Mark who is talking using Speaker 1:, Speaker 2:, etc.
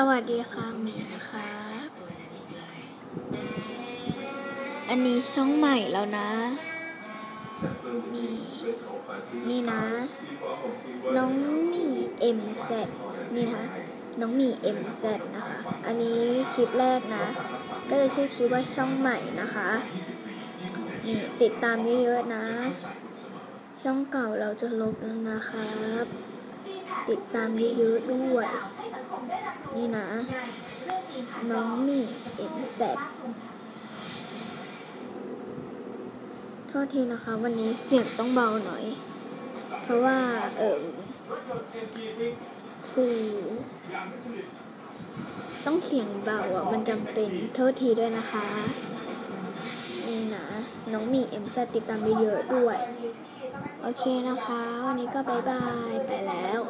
Speaker 1: สวัสดีค่ะหมีนะคะ อันนี้ช่องใหม่แล้วนะ นี่นี่นะ น้องมีเอ็มเซนี่นะ น้องมีเอ็มเซนะคะ อันนี้คลิปแรกนะ ก็จะชื่อคลิปว่าช่องใหม่นะคะ นี่ติดตามเยอะๆนะ ช่องเก่าเราจะลบแล้วนะครับ ติดตามเยอะๆด้วย นี่นะ น้องมี่เอ็มเซโทษทีนะคะ วันนี้เสียงต้องเบาหน่อย เพราะว่า เออคือต้องเสียงเบาอะ มันจำเป็นโทษทีด้วยนะคะ นี่นะ น้องมี่เอ็มเซติดตามไปเยอะด้วย โอเคนะคะ วันนี้ก็บายบาย ไปแล้ว